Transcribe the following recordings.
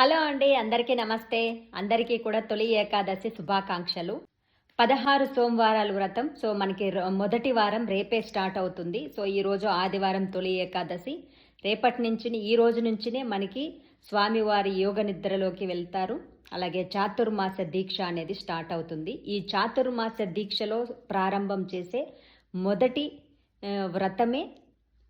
Hello అండి అందరికీ నమస్తే. అందరికీ కూడా తొలి ఏకాదశి శుభాకాంక్షలు. పదహారు సోమవారాలు వ్రతం సో మనకి మొదటి వారం రేపే స్టార్ట్ అవుతుంది. సో ఈ రోజు ఆదివారం తొలి ఏకాదశి. రేపటి నుంచి ఈ రోజు నుంచినే మనకి స్వామివారి యోగ నిద్రలోకి వెళ్తారు. అలాగే చాతుర్మాస దీక్ష అనేది స్టార్ట్ అవుతుంది. ఈ చాతుర్మాస దీక్షలో ప్రారంభం చేసే మొదటి వ్రతమే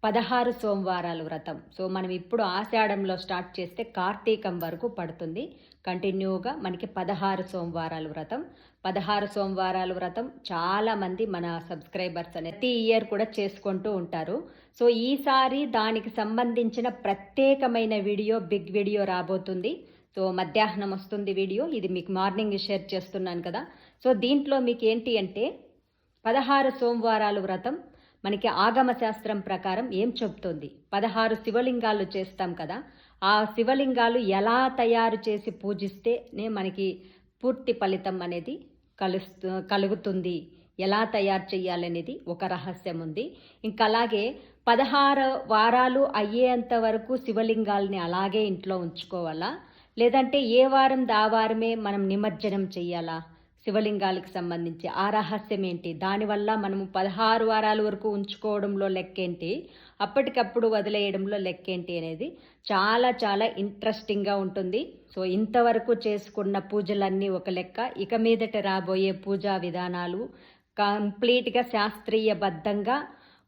పదహారు సోమవారాలు వ్రతం. సో మనం ఇప్పుడు ఆషాఢంలో స్టార్ట్ చేస్తే కార్తీకం వరకు పడుతుంది. కంటిన్యూగా మనకి పదహారు సోమవారాలు వ్రతం. పదహారు సోమవారాలు వ్రతం చాలామంది మన సబ్స్క్రైబర్స్ అనేది ప్రతి ఇయర్ కూడా చేసుకుంటూ ఉంటారు. సో ఈసారి దానికి సంబంధించిన ప్రత్యేకమైన వీడియో బిగ్ వీడియో రాబోతుంది. సో మధ్యాహ్నం వస్తుంది వీడియో. ఇది మీకు మార్నింగ్ షేర్ చేస్తున్నాను కదా. సో దీంట్లో మీకు ఏంటి అంటే పదహారు సోమవారాలు వ్రతం మనకి ఆగమ శాస్త్రం ప్రకారం ఏం చెబుతోంది పదహారు శివలింగాలు చేస్తాం కదా ఆ శివలింగాలు ఎలా తయారు చేసి పూజిస్తేనే మనకి పూర్తి ఫలితం అనేది కలుస్తు కలుగుతుంది. ఎలా తయారు చేయాలనేది ఒక రహస్యం ఉంది. ఇంకా అలాగే పదహారు వారాలు అయ్యేంత వరకు శివలింగాల్ని అలాగే ఇంట్లో ఉంచుకోవాలా? లేదంటే ఏ వారం దా వారమే మనం నిమజ్జనం చెయ్యాలా శివలింగాలకు సంబంధించి ఆ రహస్యం ఏంటి దానివల్ల మనము పదహారు వారాల వరకు ఉంచుకోవడంలో లెక్కేంటి? అప్పటికప్పుడు వదిలేయడంలో లెక్కేంటి అనేది చాలా చాలా ఇంట్రెస్టింగ్గా ఉంటుంది. సో ఇంతవరకు చేసుకున్న పూజలన్నీ ఒక లెక్క. ఇక మీదట రాబోయే పూజా విధానాలు కంప్లీట్గా శాస్త్రీయబద్ధంగా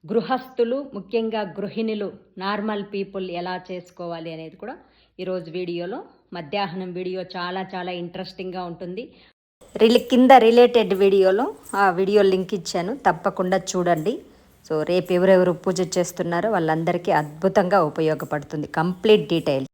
గృహస్థులు ముఖ్యంగా గృహిణులు నార్మల్ పీపుల్ ఎలా చేసుకోవాలి అనేది కూడా ఈరోజు వీడియోలో మధ్యాహ్నం వీడియో చాలా చాలా ఇంట్రెస్టింగ్గా ఉంటుంది. రిలే కింద రిలేటెడ్ వీడియోలో ఆ వీడియో లింక్ ఇచ్చాను. తప్పకుండా చూడండి. సో రేపు ఎవరెవరు పూజ చేస్తున్నారో వాళ్ళందరికీ అద్భుతంగా ఉపయోగపడుతుంది. Complete detail